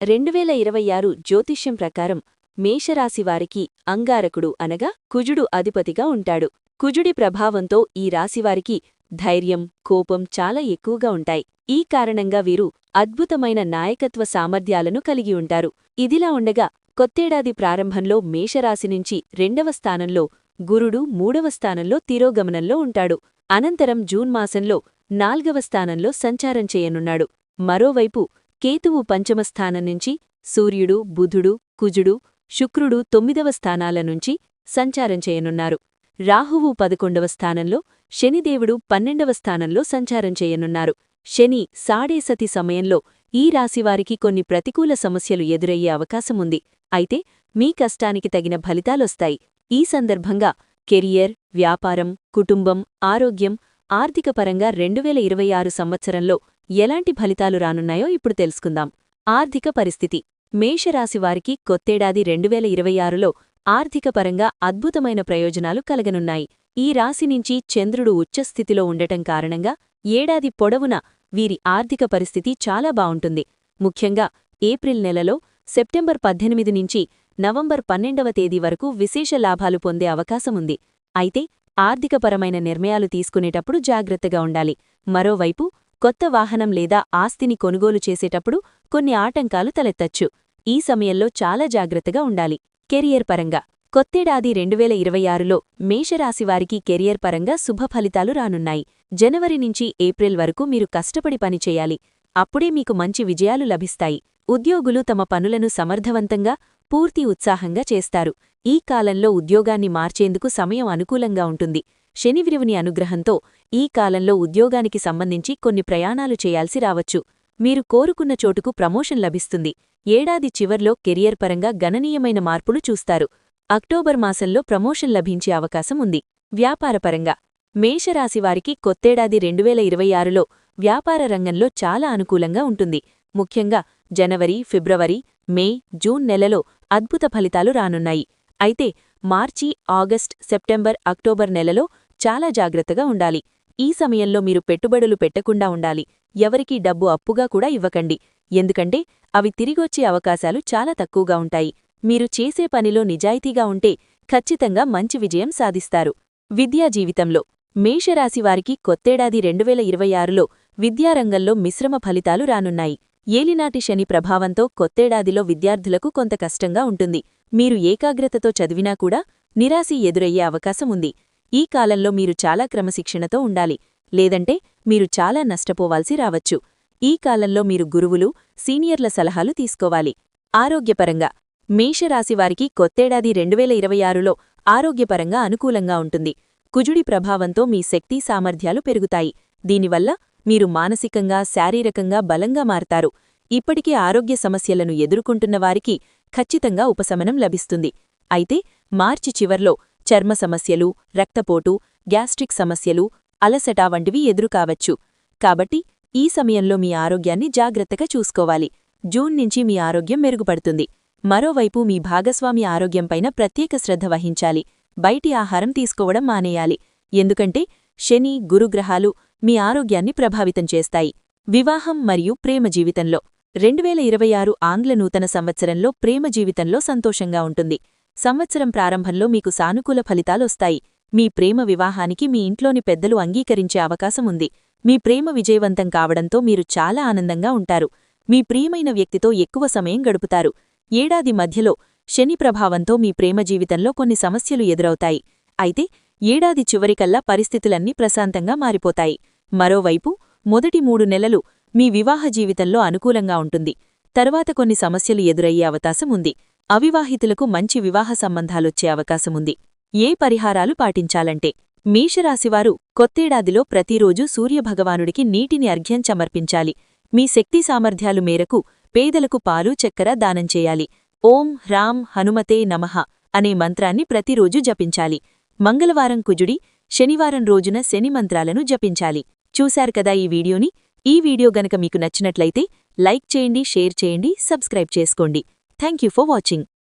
రెండువేల ఇరవై ఆరు జ్యోతిష్యం ప్రకారం మేషరాశివారికి అంగారకుడు అనగా కుజుడు అధిపతిగా ఉంటాడు. కుజుడి ప్రభావంతో ఈ రాశివారికి ధైర్యం కోపం చాలా ఎక్కువగా ఉంటాయి. ఈ కారణంగా వీరు అద్భుతమైన నాయకత్వ సామర్థ్యాలను కలిగి ఉంటారు. ఇదిలా ఉండగా కొత్తేడాది ప్రారంభంలో మేషరాశి నుంచి రెండవ స్థానంలో గురుడు మూడవ స్థానంలో తిరోగమనంలో ఉంటాడు. అనంతరం జూన్ మాసంలో నాల్గవ స్థానంలో సంచారం చేయనున్నాడు. మరోవైపు కేతువు పంచమ స్థానం నుంచి సూర్యుడు బుధుడు కుజుడు శుక్రుడు తొమ్మిదవ స్థానాల నుంచి సంచారం చేయనున్నారు. రాహువు పదకొండవ స్థానంలో శనిదేవుడు పన్నెండవ స్థానంలో సంచారం చేయనున్నారు. శని సాడేసతి సమయంలో ఈ రాశివారికి కొన్ని ప్రతికూల సమస్యలు ఎదురయ్యే అవకాశముంది అయితే మీ కష్టానికి తగిన ఫలితాలొస్తాయి. ఈ సందర్భంగా కెరియర్ వ్యాపారం కుటుంబం ఆరోగ్యం ఆర్థికపరంగా రెండువేల ఇరవై ఆరు సంవత్సరంలో ఎలాంటి ఫలితాలు రానున్నాయో ఇప్పుడు తెలుసుకుందాం. ఆర్థిక పరిస్థితి. మేషరాశివారికి కొత్తేడాది రెండువేల ఇరవై ఆరులో ఆర్థికపరంగా అద్భుతమైన ప్రయోజనాలు కలగనున్నాయి. ఈ రాశి నుంచి చంద్రుడు ఉచ్చస్థితిలో ఉండటం కారణంగా ఏడాది పొడవున వీరి ఆర్థిక పరిస్థితి చాలా బావుంటుంది ముఖ్యంగా ఏప్రిల్ నెలలో సెప్టెంబర్ పద్దెనిమిది నుంచి నవంబర్ పన్నెండవ తేదీ వరకు విశేష లాభాలు పొందే అవకాశముంది. అయితే ఆర్థికపరమైన నిర్ణయాలు తీసుకునేటప్పుడు జాగ్రత్తగా ఉండాలి. మరోవైపు కొత్త వాహనం లేదా ఆస్తిని కొనుగోలు చేసేటప్పుడు కొన్ని ఆటంకాలు తలెత్తచ్చు. ఈ సమయంలో చాలా జాగ్రత్తగా ఉండాలి. కెరియర్ పరంగా. కొత్తేడాది రెండువేల ఇరవై ఆరులో మేషరాశివారికి కెరియర్ పరంగా శుభ ఫలితాలు రానున్నాయి. జనవరి నుంచి ఏప్రిల్ వరకు మీరు కష్టపడి పనిచేయాలి అప్పుడే మీకు మంచి విజయాలు లభిస్తాయి. ఉద్యోగులు తమ పనులను సమర్థవంతంగా పూర్తి ఉత్సాహంగా చేస్తారు. ఈ కాలంలో ఉద్యోగాన్ని మార్చేందుకు సమయం అనుకూలంగా ఉంటుంది. శనివిరువుని అనుగ్రహంతో ఈ కాలంలో ఉద్యోగానికి సంబంధించి కొన్ని ప్రయాణాలు చేయాల్సి రావచ్చు. మీరు కోరుకున్న చోటుకు ప్రమోషన్ లభిస్తుంది. ఏడాది చివర్లో కెరియర్ పరంగా గణనీయమైన మార్పులు చూస్తారు. అక్టోబర్ మాసంలో ప్రమోషన్ లభించే అవకాశం ఉంది. వ్యాపారపరంగా మేషరాశివారికి కొత్తేడాది రెండువేల ఇరవై ఆరులో వ్యాపార రంగంలో చాలా అనుకూలంగా ఉంటుంది. ముఖ్యంగా జనవరి ఫిబ్రవరి మే జూన్ నెలలో అద్భుత ఫలితాలు రానున్నాయి. అయితే మార్చి ఆగస్ట్ సెప్టెంబర్ అక్టోబర్ నెలలో చాలా జాగ్రత్తగా ఉండాలి. ఈ సమయంలో మీరు పెట్టుబడులు పెట్టకుండా ఉండాలి. ఎవరికీ డబ్బు అప్పుగా కూడా ఇవ్వకండి. ఎందుకంటే అవి తిరిగొచ్చే అవకాశాలు చాలా తక్కువగా ఉంటాయి. మీరు చేసే పనిలో నిజాయితీగా ఉంటే ఖచ్చితంగా మంచి విజయం సాధిస్తారు. విద్యా జీవితంలో మేషరాశివారికి కొత్తేడాది రెండువేల ఇరవై ఆరులో విద్యారంగంలో మిశ్రమ ఫలితాలు రానున్నాయి. ఏలినాటి శని ప్రభావంతో కొత్తేడాదిలో విద్యార్థులకు కొంత కష్టంగా ఉంటుంది. మీరు ఏకాగ్రతతో చదివినా కూడా నిరాశి ఎదురయ్యే అవకాశం ఉంది. ఈ కాలంలో మీరు చాలా క్రమశిక్షణతో ఉండాలి. లేదంటే మీరు చాలా నష్టపోవాల్సి రావచ్చు. ఈ కాలంలో మీరు గురువులు సీనియర్ల సలహాలు తీసుకోవాలి. ఆరోగ్యపరంగా. మేషరాశివారికి కొత్తేడాది రెండువేల ఇరవై ఆరులో ఆరోగ్యపరంగా అనుకూలంగా ఉంటుంది. కుజుడి ప్రభావంతో మీ శక్తి సామర్థ్యాలు పెరుగుతాయి. దీనివల్ల మీరు మానసికంగా శారీరకంగా బలంగా మారతారు. ఇప్పటికే ఆరోగ్య సమస్యలను ఎదుర్కొంటున్నవారికి ఖచ్చితంగా ఉపశమనం లభిస్తుంది. అయితే మార్చి చివర్లో చర్మ సమస్యలు రక్తపోటు గ్యాస్ట్రిక్ సమస్యలు అలసట వంటివి ఎదురుకావచ్చు. కాబట్టి ఈ సమయంలో మీ ఆరోగ్యాన్ని జాగ్రత్తగా చూసుకోవాలి. జూన్ నుంచి మీ ఆరోగ్యం మెరుగుపడుతుంది. మరోవైపు మీ భాగస్వామి ఆరోగ్యంపైన ప్రత్యేక శ్రద్ధ వహించాలి. బయటి ఆహారం తీసుకోవడం మానేయాలి. ఎందుకంటే శని గురుగ్రహాలు మీ ఆరోగ్యాన్ని ప్రభావితం చేస్తాయి. వివాహం మరియు ప్రేమ జీవితంలో. రెండువేల ఇరవై ఆరు ఆంగ్ల నూతన సంవత్సరంలో ప్రేమ జీవితంలో సంతోషంగా ఉంటుంది. సంవత్సరం ప్రారంభంలో మీకు సానుకూల ఫలితాలొస్తాయి మీ ప్రేమ వివాహానికి మీ ఇంట్లోని పెద్దలు అంగీకరించే అవకాశముంది మీ ప్రేమ విజయవంతం కావడంతో మీరు చాలా ఆనందంగా ఉంటారు. మీ ప్రియమైన వ్యక్తితో ఎక్కువ సమయం గడుపుతారు. ఏడాది మధ్యలో శని ప్రభావంతో మీ ప్రేమ జీవితంలో కొన్ని సమస్యలు ఎదురవుతాయి. అయితే ఏడాది చివరికల్లా పరిస్థితులన్నీ ప్రశాంతంగా మారిపోతాయి. మరోవైపు మొదటి మూడు నెలలు మీ వివాహ జీవితంలో అనుకూలంగా ఉంటుంది. తర్వాత కొన్ని సమస్యలు ఎదురయ్యే అవకాశం ఉంది. అవివాహితులకు మంచి వివాహ సంబంధాలొచ్చే అవకాశముంది ఏ పరిహారాలు పాటించాలంటే మేషరాశివారు కొత్తేడాదిలో ప్రతిరోజూ సూర్యభగవానుడికి నీటిని అర్ఘ్యం సమర్పించాలి. మీ శక్తి సామర్థ్యాలు మేరకు పేదలకు పాలు చక్కెర దానం చేయాలి. ఓం హ్రాం హనుమతే నమః అనే మంత్రాన్ని ప్రతిరోజూ జపించాలి. మంగళవారం కుజుడి శనివారం రోజున శని మంత్రాలను జపించాలి. చూశారు కదా ఈ వీడియోని? ఈ వీడియో గనక మీకు నచ్చినట్లయితే లైక్ చేయండి షేర్ చేయండి సబ్స్క్రైబ్ చేసుకోండి. Thank for watching.